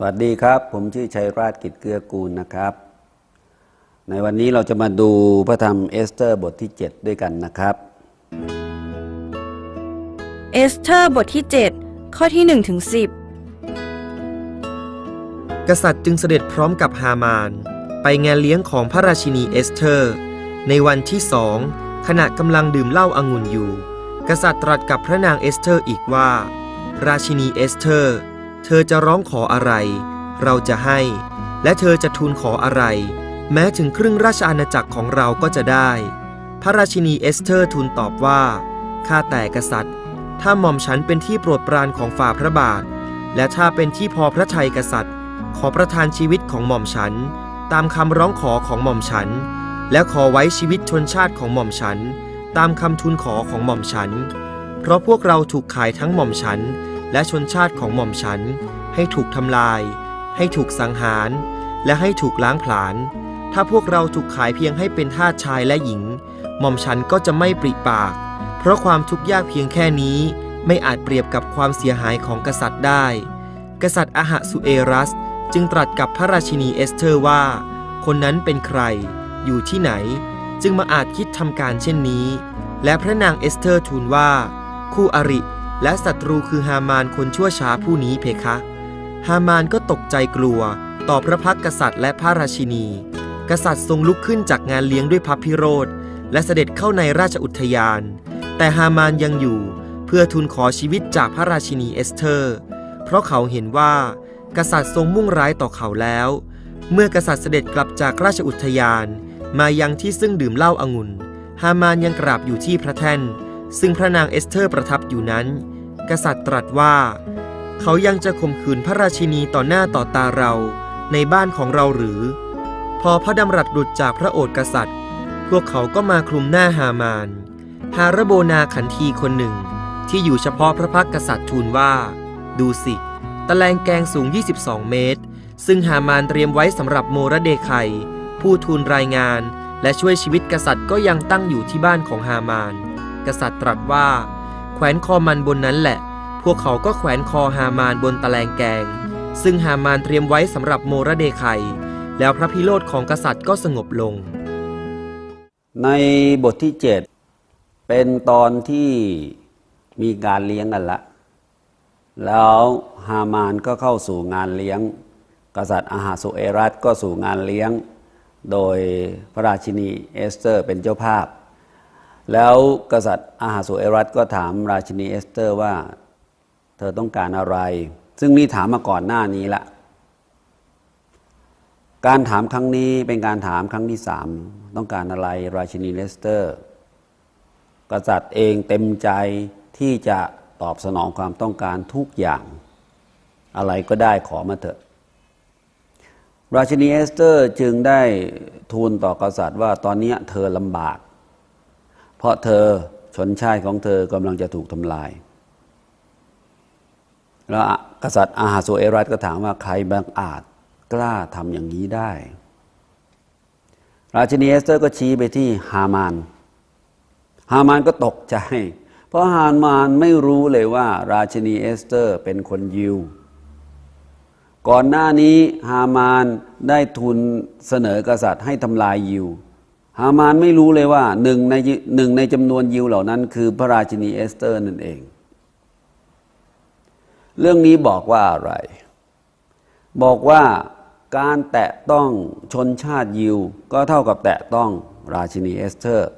สวัสดีครับ ผมชื่อชัยราชกิจเกื้อกูลนะครับ ในวันนี้เราจะมาดูพระธรรมเอสเตอร์บทที่ 7 ด้วยกันนะครับ เอสเธอร์บทที่ 7 ข้อที่1ถึง10 กษัตริย์จึงเสด็จพร้อมกับฮามาน ไปงานเลี้ยงของพระราชินีเอสเธอร์ ในวันที่สองขณะกำลังดื่มเหล้าอางุ่นอยู่ กษัตริย์ตรัสกับพระนางเอสเธอร์อีกว่า ราชินีเอสเธอร์ เธอจะร้องขออะไร เราจะให้ และเธอจะทูลขออะไร แม้ถึงครึ่งราชอาณาจักรของเราก็จะได้ พระราชินีเอสเธอร์ทูลตอบว่า ข้าแต่กษัตริย์ ถ้าหม่อมฉันเป็นที่โปรดปรานของฝ่าพระบาท และถ้าเป็นที่พอพระทัยกษัตริย์ ขอประทานชีวิตของหม่อมฉัน ตามคำร้องขอของหม่อมฉัน และขอไว้ชีวิตชนชาติของหม่อมฉัน ตามคำทูลขอของหม่อมฉัน เพราะพวกเราถูกขายทั้งหม่อมฉัน และชนชาติของหม่อมฉัน ให้ถูกทำลาย ให้ถูกสังหาร และให้ถูกล้างผลาญ ถ้าพวกเราถูกขายเพียงให้เป็นทาสชายและหญิง หม่อมฉันก็จะไม่ปริปาก เพราะความทุกข์ยากเพียงแค่นี้ไม่อาจเปรียบกับความเสียหายของกษัตริย์ได้ กษัตริย์อาหะสุเอรัส จึงตรัสกับพระราชินีเอสเธอร์ว่า คนนั้นเป็นใคร อยู่ที่ไหน จึงมาอาจคิดทำการเช่นนี้ และพระนางเอสเธอร์ทูลว่า คู่อริ และศัตรูคือฮามานคนชั่วช้าผู้นี้เพคะ ฮามานก็ตกใจกลัว ต่อพระพักกษัตริย์และพระราชินี กษัตริย์ทรงลุกขึ้นจากงานเลี้ยงด้วยพระพิโรธ และเสด็จเข้าในราชอุทยาน แต่ฮามานยังอยู่เพื่อทูลขอชีวิตจากพระราชินีเอสเธอร์ เพราะเขาเห็นว่า กษัตริย์ทรงมุ่งร้ายต่อเขาแล้ว เมื่อกษัตริย์เสด็จกลับจากราชอุทยาน มายังที่ซึ่งดื่มเหล้าอางุ่น ฮามานยังกราบอยู่ที่พระแท่น ซึ่งพระนางเอสเธอร์ประทับอยู่นั้น กษัตริย์ตรัสว่า เขายังจะข่มขืนพระราชินีต่อหน้าต่อตาเราในบ้านของเราหรือ พอพระดำรัสหลุดจากพระโอษฐ์กษัตริย์ พวกเขาก็มาคลุมหน้าฮามานฮาระโบนาขันทีคนหนึ่ง ที่อยู่เฉพาะพระพักกษัตริย์ทูลว่า ดูสิ ตะแลงแกงสูง 22 เมตร ซึ่งฮามานเตรียมไว้สำหรับโมระเดไคผู้ทูลรายงาน และช่วยชีวิตกษัตริย์ก็ยังตั้งอยู่ที่บ้านของฮามาน กษัตริย์ตรัสว่า แขวนคอมันบนนั้นแหละ พวกเขาก็แขวนคอฮามานบนตะแลงแกง ซึ่งฮามานเตรียมไว้สำหรับโมระเดไคแล้วพระพิโรธของกษัตริย์ก็สงบลง ในบทที่ 7 เป็นตอนที่มีการเลี้ยงกันละ แล้วฮามานก็เข้าสู่งานเลี้ยง กษัตริย์อาหาสุเอรัสก็สู่งานเลี้ยง โดยพระราชินีเอสเตอร์เป็นเจ้าภาพ แล้วกษัตริย์อาหาสุเอรัสก็ถามราชินีเอสเตอร์ว่า เธอต้องการอะไร ซึ่งมีถามมาก่อนหน้านี้ละการถามครั้งนี้เป็นการถามครั้งที่สามต้องการอะไรราชินีเลสเตอร์ กษัตริย์เองเต็มใจที่จะตอบสนองความต้องการทุกอย่าง อะไรก็ได้ขอมาเถอะ ราชินีเอสเตอร์จึงได้ทูลต่อกษัตริย์ว่าตอนนี้เธอลำบาก เพราะเธอชนชาติของเธอกำลังจะถูกทำลาย แล้วกษัตริย์อาหาสุเอรัสก็ถามว่าใครบางอาจกล้าทำอย่างนี้ได้ ราชินีเอสเตอร์ก็ชี้ไปที่ฮามาน ฮามานก็ตกใจ เพราะฮามานไม่รู้เลยว่า ราชินีเอสเตอร์เป็นคนยิว ก่อนหน้านี้ฮามานได้ทุนเสนอกษัตริย์ให้ทำลายยิว ฮามานไม่รู้เลยว่าหนึ่งในหนึ่งในจำนวนยิวเหล่านั้น คือพระราชินีเอสเตอร์นั่นเอง เรื่องนี้บอกว่าอะไร บอกว่าการแตะต้องชนชาติยิว ก็เท่ากับแตะต้องราชินีเอสเตอร์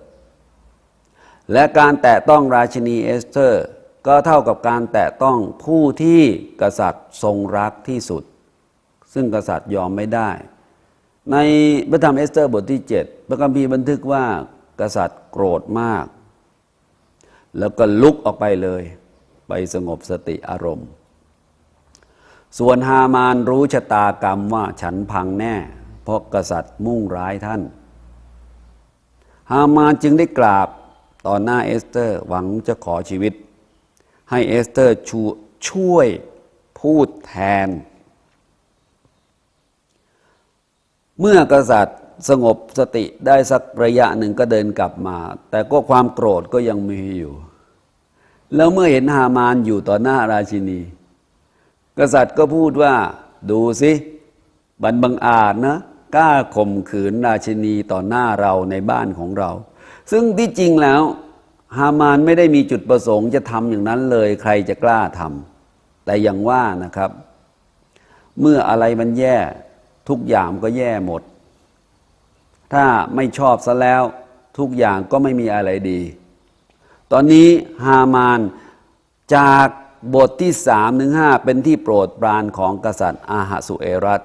และการแตะต้องราชินีเอสเตอร์ ก็เท่ากับการแตะต้องผู้ที่กษัตริย์ทรงรักที่สุด ซึ่งกษัตริย์ยอมไม่ได้ ในพระธรรมเอสเตอร์บทที่ 7 พระคัมภีร์บันทึกว่ากษัตริย์โกรธมาก แล้วก็ลุกออกไปเลย ไปสงบสติอารมณ์ ส่วนฮามานรู้ชะตากรรมว่าฉันพังแน่ เพราะกษัตริย์มุ่งร้ายท่าน ฮามานจึงได้กราบต่อหน้าเอสเตอร์หวังจะขอชีวิต ให้เอสเตอร์ชช่วยพูดแทน เมื่อกษัตริย์สงบสติได้สักระยะหนึ่งก็เดินกลับมา แต่ก็ความโกรธก็ยังมีอยู่ แล้วเมื่อเห็นฮามานอยู่ต่อหน้าราชินี กษัตริย์ก็พูดว่าดูสิบันบังอาจนะกล้าข่มขืนราชินีต่อหน้าเราในบ้านของเรา ซึ่งที่จริงแล้วฮามานไม่ได้มีจุดประสงค์จะทำอย่างนั้นเลยใครจะกล้าทำแต่อย่างว่านะครับ เมื่ออะไรมันแย่ ทุกอย่างก็แย่หมด ถ้าไม่ชอบซะแล้วทุกอย่างก็ไม่มีอะไรดี ตอนนี้ฮามานจากบทที่สามถึงห้าเป็นที่โปรดปรานของกษัตริย์อาหสุเอรัต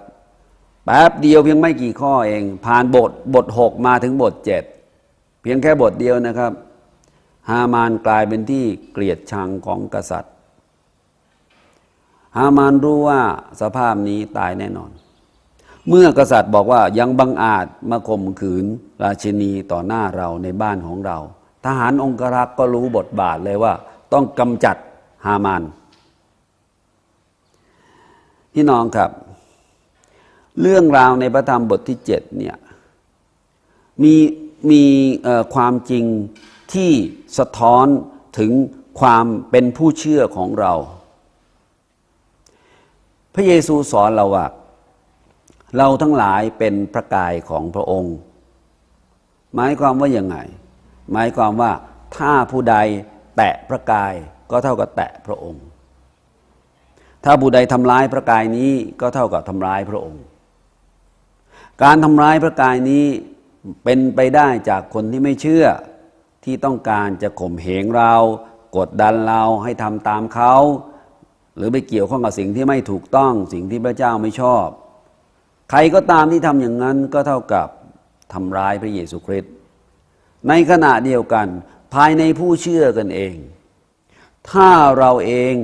แป๊บเดียวเพียงไม่กี่ข้อเอง ผ่านบทบทหกมาถึงบทเจ็ดเพียงแค่บทเดียวนะครับ ฮามานกลายเป็นที่เกลียดชังของกษัตริย์ ฮามานรู้ว่าสภาพนี้ตายแน่นอน เมื่อกษัตริย์บอกว่ายังบังอาจมาข่มขืนราชินีต่อหน้าเราในบ้านของเรา ทหารองครักษ์ก็รู้บทบาทเลยว่า ต้องกำจัดฮามานพี่น้องครับ เรื่องราวในพระธรรมบทที่เจ็ดเนี่ยมีมีความจริงที่สะท้อนถึงความเป็นผู้เชื่อของเรา พระเยซูสอนเราว่า เราทั้งหลายเป็นพระกายของพระองค์ หมายความว่ายังไง หมายความว่าถ้าผู้ใดแตะพระกายก็เท่ากับแตะพระองค์ ถ้าผู้ใดทำร้ายพระกายนี้ก็เท่ากับทำร้ายพระองค์ การทำร้ายพระกายนี้เป็นไปได้จากคนที่ไม่เชื่อที่ต้องการจะข่มเหงเรา กดดันเราให้ทำตามเขา หรือไปเกี่ยวข้องกับสิ่งที่ไม่ถูกต้องสิ่งที่พระเจ้าไม่ชอบ ใครก็ตามที่ทำอย่างนั้นก็เท่ากับทำร้ายพระเยซูคริสต์ในขณะเดียวกัน ภายในผู้เชื่อกันเอง ถ้าเราเอง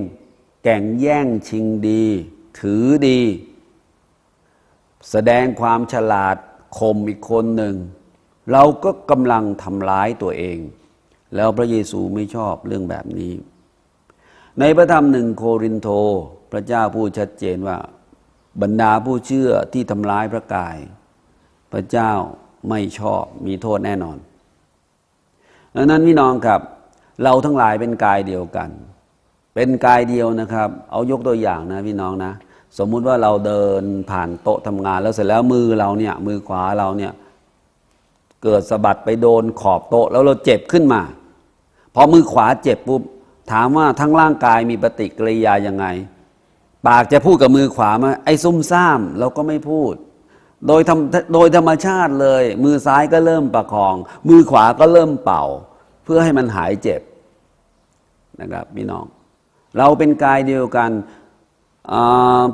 แก่งแย่งชิงดี ถือดี แสดงความฉลาดข่มอีกคนหนึ่ง เราก็กำลังทำร้ายตัวเอง แล้วพระเยซูไม่ชอบเรื่องแบบนี้ ในพระธรรมหนึ่งโครินโตพระเจ้าพูดชัดเจนว่า บรรดาผู้เชื่อที่ทำร้ายพระกาย พระเจ้าไม่ชอบมีโทษแน่นอนดังนั้นพี่น้องครับ เราทั้งหลายเป็นกายเดียวกัน เป็นกายเดียวนะครับ เอายกตัวอย่างนะพี่น้องนะ สมมุติว่าเราเดินผ่านโต๊ะทำงานแล้วเสร็จแล้วมือเราเนี่ยมือขวาเราเนี่ยเกิดสะบัดไปโดนขอบโต๊ะแล้วเราเจ็บขึ้นมา พอมือขวาเจ็บปุ๊บถามว่าทั้งร่างกายมีปฏิกิริยายังไง ปากจะพูดกับมือขวามาไอ้ซุ่มซ่ามเราก็ไม่พูด โดยธรรมโดยธรรมชาติเลย มือซ้ายก็เริ่มประคอง มือขวาก็เริ่มเป่า เพื่อให้มันหายเจ็บนะครับพี่น้อง เราเป็นกายเดียวกัน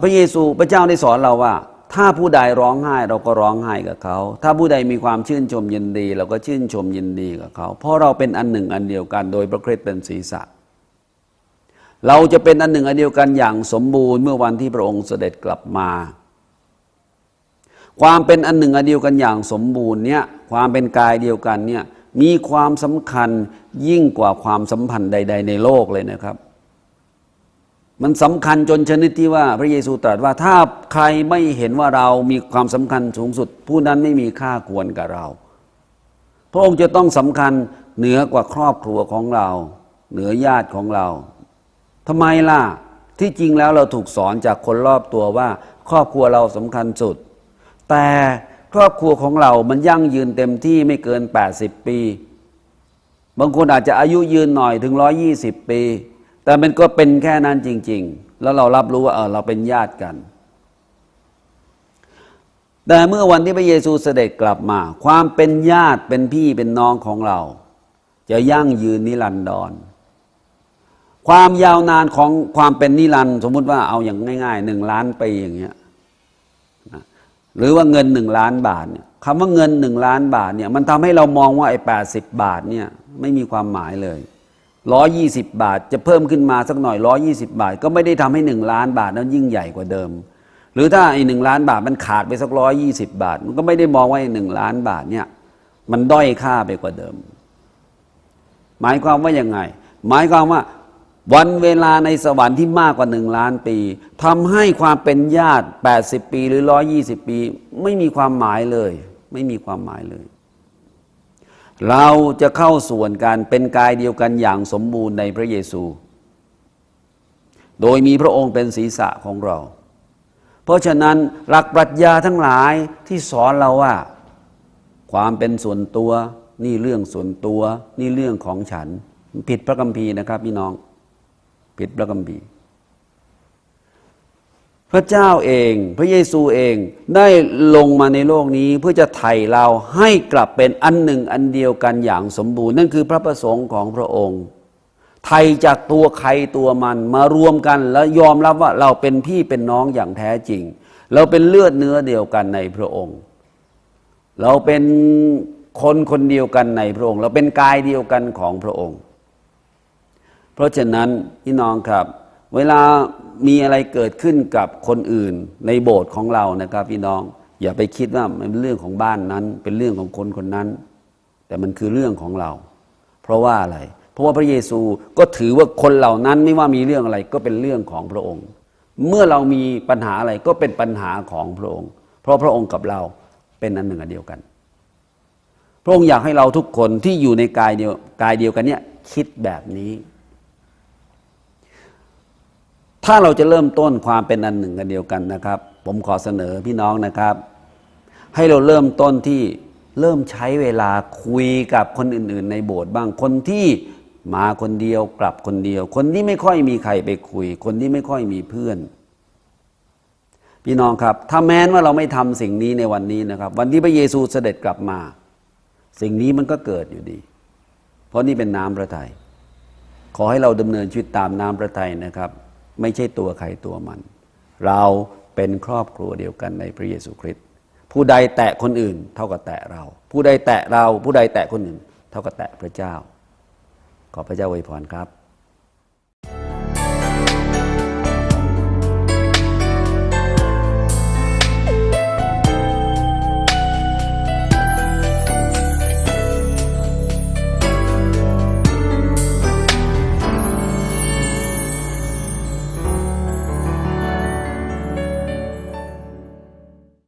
พระเยซูพระเจ้าได้สอนเราว่า ถ้าผู้ใดร้องไห้เราก็ร้องไห้กับเขา ถ้าผู้ใดมีความชื่นชมยินดี เราก็ชื่นชมยินดีกับเขา เพราะเราเป็นอันหนึ่งอันเดียวกัน โดยพระคริสต์เป็นศีรษะ เราจะเป็นอันหนึ่งอันเดียวกันอย่างสมบูรณ์เมื่อวันที่พระองค์เสด็จกลับมา ความเป็นอันหนึ่งอันเดียวกันอย่างสมบูรณ์เนี่ยความเป็นกายเดียวกันเนี่ยมีความสำคัญยิ่งกว่าความสัมพันธ์ใด ๆ ในโลกเลยนะครับ มันสำคัญจนชนิดที่ว่าพระเยซูตรัสว่าถ้าใครไม่เห็นว่าเรามีความสำคัญสูงสุด ผู้นั้นไม่มีค่าควรกับเรา พระองค์จะต้องสำคัญเหนือกว่าครอบครัวของเรา เหนือญาติของเรา ทำไมล่ะ ที่จริงแล้วเราถูกสอนจากคนรอบตัวว่า ครอบครัวเราสำคัญสุด แต่ครอบครัวของเรามันยั่งยืนเต็มที่ไม่เกิน 80 ปี บางคนอาจจะอายุยืนหน่อยถึง 120 ปี แต่มันก็เป็นแค่นั้นจริง ๆ แล้วเรารับรู้ว่าเออเราเป็นญาติกัน แต่เมื่อวันที่พระเยซูเสด็จกลับมา ความเป็นญาติเป็นพี่เป็นน้องของเรา จะยั่งยืนนิรันดร ความยาวนานของความเป็นนิรันดร์สมมุติว่าเอาอย่างง่ายๆหนึ่งล้านปีอย่างเงี้ยนะหรือว่าเงินหนึ่งล้านบาทเนี่ยคำว่าเงินหนึ่งล้านบาทเนี่ยมันทำให้เรามองว่าไอ้แปดสิบบาทเนี่ยไม่มีความหมายเลยร้อยี่สิบบาทจะเพิ่มขึ้นมาสักหน่อยร้อยี่สิบาท ก็ไม่ได้ทำให้หนึ่งล้านบาทนั้นยิ่งใหญ่กว่าเดิม หรือถ้าไอ้หนึ่งล้านบาทมันขาดไปสักร้อยี่สิบาท มันก็ไม่ได้มองว่าไอ้หนึ่งล้านบาทเนี่ยมันด้อยค่าไปกว่าเดิม หมายความว่ายังไง หมายความว่า วันเวลาในสวรรค์ที่มากกว่าหนึ่งล้านปีทำให้ความเป็นญาติ 80 ปีหรือ 120 ปี ไม่มีความหมายเลย ไม่มีความหมายเลย เราจะเข้าส่วนการเป็นกายเดียวกันอย่างสมบูรณ์ในพระเยซู โดยมีพระองค์เป็นศีรษะของเรา เพราะฉะนั้นหลักปรัชญาทั้งหลายที่สอนเราว่า ความเป็นส่วนตัวนี่เรื่องส่วนตัว นี่เรื่องของฉัน ผิดพระคัมภีร์นะครับพี่น้อง ผิดพระคัมภีร์พระเจ้าเอง พระเยซูเองได้ลงมาในโลกนี้เพื่อจะไถ่เราให้กลับเป็นอันหนึ่งอันเดียวกันอย่างสมบูรณ์ นั่นคือพระประสงค์ของพระองค์ ไทยจากตัวใครตัวมันมารวมกันแล้วยอมรับว่าเราเป็นพี่เป็นน้องอย่างแท้จริง เราเป็นเลือดเนื้อเดียวกันในพระองค์ เราเป็นคนคนเดียวกันในพระองค์ เราเป็นกายเดียวกันของพระองค์ เพราะฉะนั้นพี่น้องครับ เวลามีอะไรเกิดขึ้นกับคนอื่นในโบสถ์ของเรานะครับ พี่น้องอย่าไปคิดว่ามันเป็นเรื่องของบ้านนั้น เป็นเรื่องของคนคนนั้น แต่มันคือเรื่องของเรา เพราะว่าอะไร เพราะว่าพระเยซูก็ถือว่าคนเหล่านั้นไม่ว่ามีเรื่องอะไรก็เป็นเรื่องของพระองค์ เมื่อเรามีปัญหาอะไรก็เป็นปัญหาของพระองค์ เพราะพระองค์กับเราเป็นอันหนึ่งอันเดียวกัน พระองค์อยากให้เราทุกคนที่อยู่ในกายเดียวกายเดียวกันเนี่ยคิดแบบนี้ ถ้าเราจะเริ่มต้นความเป็นอันหนึ่งกันเดียวกันนะครับ ผมขอเสนอพี่น้องนะครับ ให้เราเริ่มต้นที่เริ่มใช้เวลาคุยกับคนอื่น ๆ ในโบสถ์บ้างคนที่มาคนเดียวกลับคนเดียว คนที่ไม่ค่อยมีใครไปคุย คนที่ไม่ค่อยมีเพื่อน พี่น้องครับ ถ้าแม้นว่าเราไม่ทำสิ่งนี้ในวันนี้นะครับ วันที่พระเยซูเสด็จกลับมา สิ่งนี้มันก็เกิดอยู่ดี เพราะนี่เป็นน้ำพระทัยขอให้เราดำเนินชีวิตตามน้ำพระทัยนะครับ ไม่ใช่ตัวใครตัวมัน เราเป็นครอบครัวเดียวกันในพระเยซูคริสต์ผู้ใดแตะคนอื่น เท่ากับแตะเรา ผู้ใดแตะเรา ผู้ใดแตะคนอื่น เท่ากับแตะพระเจ้า ขอพระเจ้าอวยพรครับ